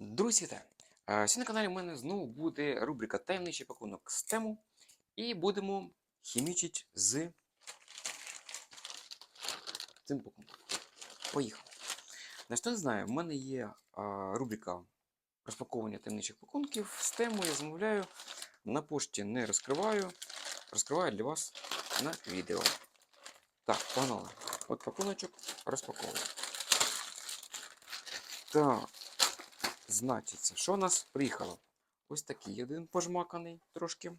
Друзі! Е, Сьогодні на каналі в мене знову буде рубрика Таємничий пакунок з тему. І будемо хімічити з цим пакунком. Поїхали. На що не знаю, в мене є рубрика розпаковування таємничих пакунків. З тему я замовляю. На пошті не розкриваю. Розкриваю для вас на відео. Так, погнали. От пакуночок розпаковую. Так. Значиться, що у нас приїхало? Ось такий один пожмаканий трошки.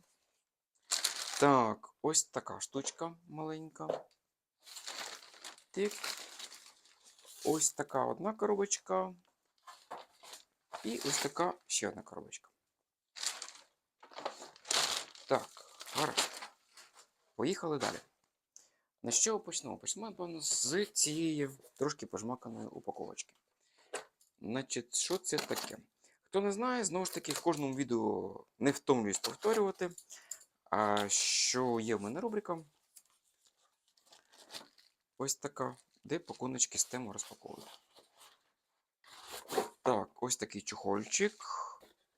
Так, ось така штучка маленька. Тик. Ось така одна коробочка. І ось така ще одна коробочка. Так, гаразд. Поїхали далі. На що почнемо? Почнемо, напевно, з цієї трошки пожмаканої упаковочки. Значить, що це таке? Хто не знає, знову ж таки, в кожному відео не втомлююсь повторювати, що є в мене рубрика. Ось така, де пакуночки з тему розпаковую. Так, ось такий чохольчик.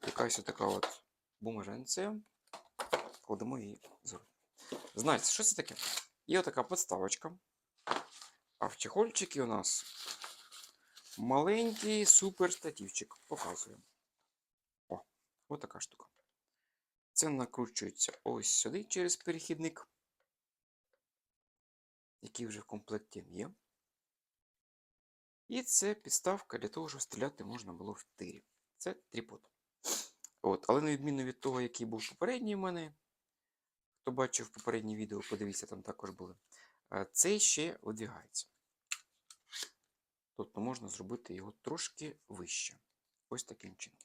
Якась така от бумаженція. Кладемо її зробити. Знаєте, що це таке? Є така подставочка. А в чехольчикі у нас маленький супер статівчик. Показую. О, ось така штука. Це накручується ось сюди через перехідник, який вже в комплекті є. І це підставка для того, щоб стріляти можна було в тирі. Це тріпод. От, але на відміну від того, який був попередній в мене, хто бачив попереднє відео, подивіться, там також були. е, Цей ще видвігається. Тобто можна зробити його трошки вище. Ось таким чином.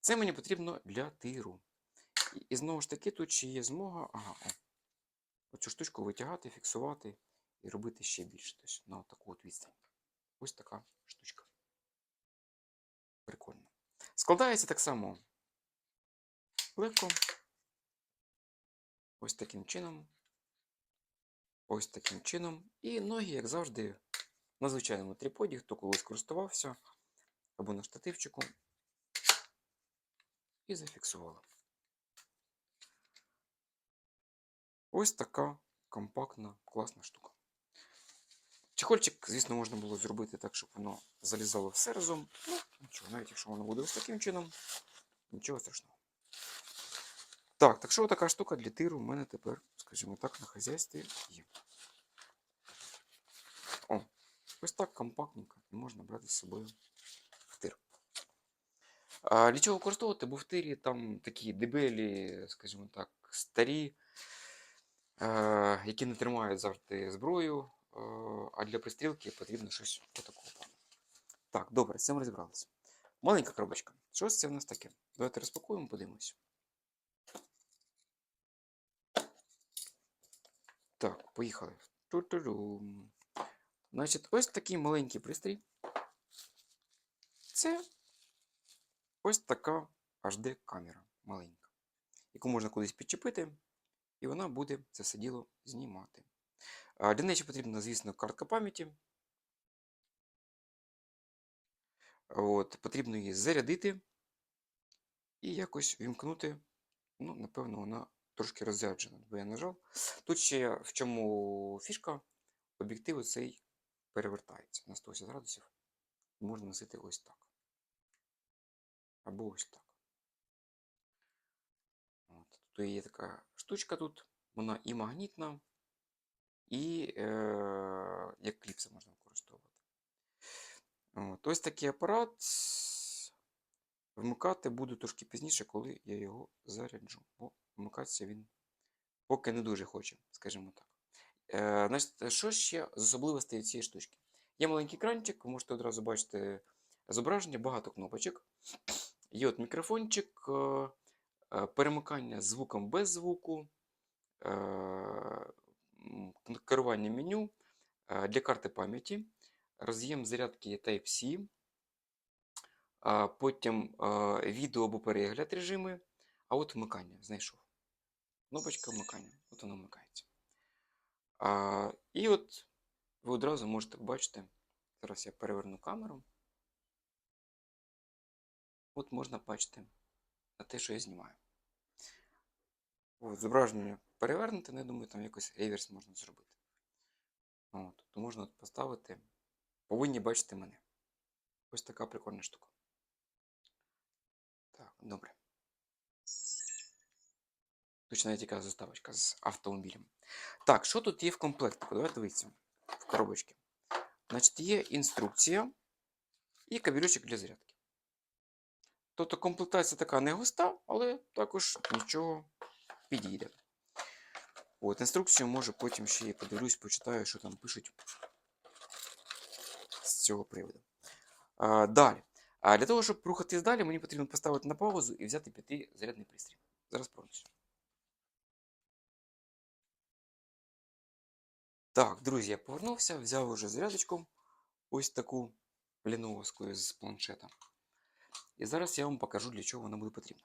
Це мені потрібно для тиру. І, і знову ж таки, тут ще є змога. Ага, о. Оцю штучку витягати, фіксувати і робити ще більше. Тобто на таку от відстань. Ось така штучка. Прикольно. Складається так само легко. Ось таким чином. Ось таким чином. І ноги, як завжди, на звичайному триподі, хто колись користувався, або на штативчику. І зафіксували. Ось така компактна, класна штука. Чехольчик, звісно, можна було зробити так, щоб воно залізало все разом. Ну, нічого, навіть якщо воно буде ось таким чином, нічого страшного. Так, так що така штука для тиру в мене тепер, скажімо так, на хазяйстві є. Ось так компактненько і можна брати з собою в тир. А для чого використовувати? Бо в тирі там такі дебелі, скажімо так, старі, які не тримають завжди зброю, а для пристрілки потрібно щось такого. Так, добре, з цим розібралися. Маленька коробочка. Що це в нас таке? Давайте розпакуємо, подивимось. Так, поїхали. Ту-ту-рум. Значить, ось такий маленький пристрій. Це ось така HD-камера маленька, яку можна кудись підчепити, і вона буде це все діло знімати. Для неї потрібна, звісно, картка пам'яті. От, Потрібно її зарядити і якось вімкнути. Ну, напевно, вона трошки розряджена, бо я нажав. Тут ще в чому фішка, об'єктив цей перевертається на 180 градусів. Можна носити ось так. Або ось так. От. Тут є така штучка тут, вона і магнітна, і е, як кліпси можна використовувати. От. Ось такий апарат. Вмикати буду трошки пізніше, коли я його заряджу. Бо вмикатися він поки не дуже хоче, скажімо так. Е, значить, що ще з особливостей цієї штучки? Є маленький екранчик, ви можете одразу бачити зображення, багато кнопочок. Є от мікрофончик, е, е, перемикання звуком без звуку, е, керування меню е, для карти пам'яті, роз'єм зарядки Type-C, потім відео або перегляд режими, а от вмикання знайшов. Кнопочка вмикання, от воно вмикається. А, і от ви одразу можете побачити, зараз я переверну камеру. от можна бачити на те, що я знімаю. От, зображення перевернути, ну, я думаю, там якось реверс можна зробити. От, то можна от поставити. Повинні бачити мене. Ось така прикольна штука. Так, добре. Точно навіть яка заставочка з автомобілем. Так, що тут є в комплектику? Давайте дивіться. В коробочці. Значить, є інструкція і кабелючок для зарядки. Тобто комплектація така не густа, але також нічого підійде. От, інструкцію може потім ще і подивлюсь, почитаю, що там пишуть з цього приводу. А, далі. А для того, щоб рухатись далі, мені потрібно поставити на паузу і взяти п'яти зарядний пристрій. Зараз повернусь. Так, друзі, я повернувся, взяв уже зарядочку, ось таку ліновську з планшета. І зараз я вам покажу, для чого вона буде потрібна.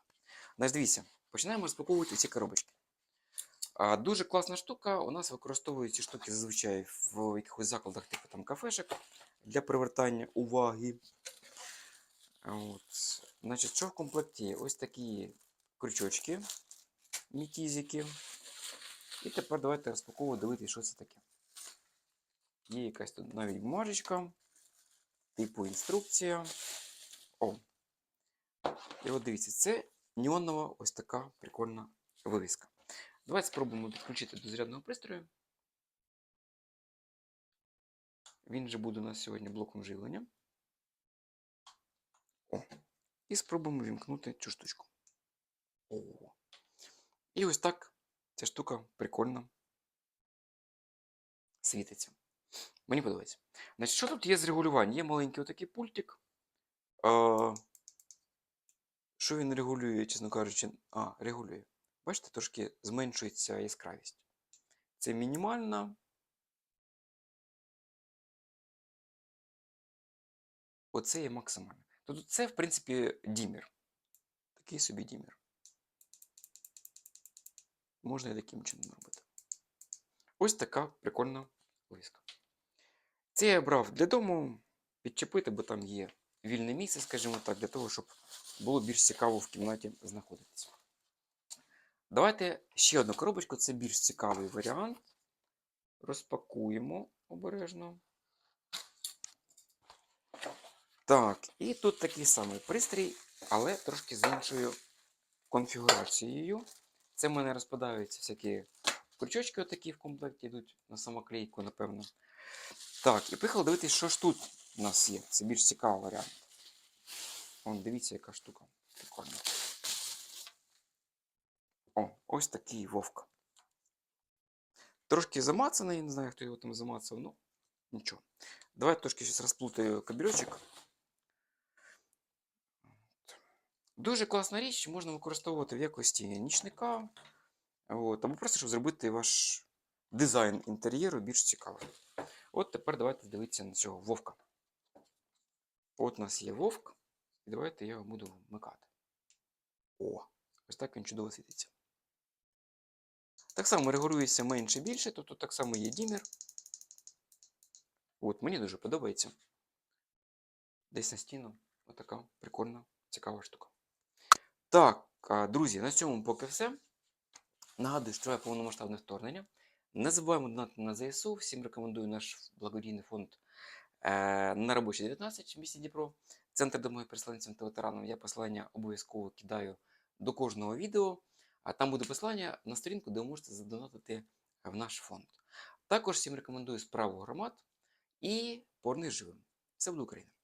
Значить, дивіться, починаємо розпаковувати ці коробочки. А, дуже класна штука. У нас використовують ці штуки зазвичай в якихось закладах, типу там кафешек, для привертання уваги. От. Значить, що в комплекті? Ось такі крючочки, мітізики. І тепер давайте розпаковувати, дивитися, що це таке. Є якась тут навіть бумажечка, типу інструкція. О. І от дивіться, це неонова ось така прикольна вивіска. Давайте спробуємо підключити до зарядного пристрою. Він же буде у нас сьогодні блоком живлення. О. І спробуємо вімкнути цю штучку. О. І ось так ця штука прикольно світиться. Мені подобається. Значить, що тут є з регулювання? Є маленький отакий пультик. А, що він регулює, чесно кажучи, а, регулює. Бачите, трошки зменшується яскравість. Це мінімальна. Оце є максимальна. Тобто це, в принципі, дімір. Такий собі дімір. Можна і таким чином робити. Ось така прикольна виска. Це я брав для дому підчепити, бо там є вільне місце, скажімо так, для того, щоб було більш цікаво в кімнаті знаходитися. Давайте ще одну коробочку, це більш цікавий варіант. Розпакуємо обережно. Так, і тут такий самий пристрій, але трошки з іншою конфігурацією. Це в мене розпадаються всякі крючочки, отакі в комплекті йдуть на самоклейку, напевно. Так, і поїхали дивитися, що ж тут у нас є. Це більш цікавий варіант. Вон, дивіться, яка штука. Прикольна. О, ось такий вовк. Трошки замацаний, не знаю, хто його там замацав, ну нічого. Давайте трошки зараз розплутаю кабельочок. Дуже класна річ, можна використовувати в якості нічника. От, або просто, щоб зробити ваш дизайн інтер'єру більш цікавим. От тепер давайте дивитися на цього вовка. От у нас є вовк, і давайте я його буду вмикати. О, ось так він чудово світиться. Так само регулюється менше більше, тобто так само є дімер. От, мені дуже подобається. Десь на стіну. Отака прикольна, цікава штука. Так, друзі, на цьому поки все. Нагадую, що я повномасштабне вторгнення. Не забуваємо донати на ЗСУ. Всім рекомендую наш благодійний фонд е, на робочій 19 в місті Дніпро. Центр допомоги переселенцям та ветеранам. Я посилання обов'язково кидаю до кожного відео. А там буде посилання на сторінку, де ви можете задонатити в наш фонд. Також всім рекомендую справу громад і порних живим. Все буде Україна!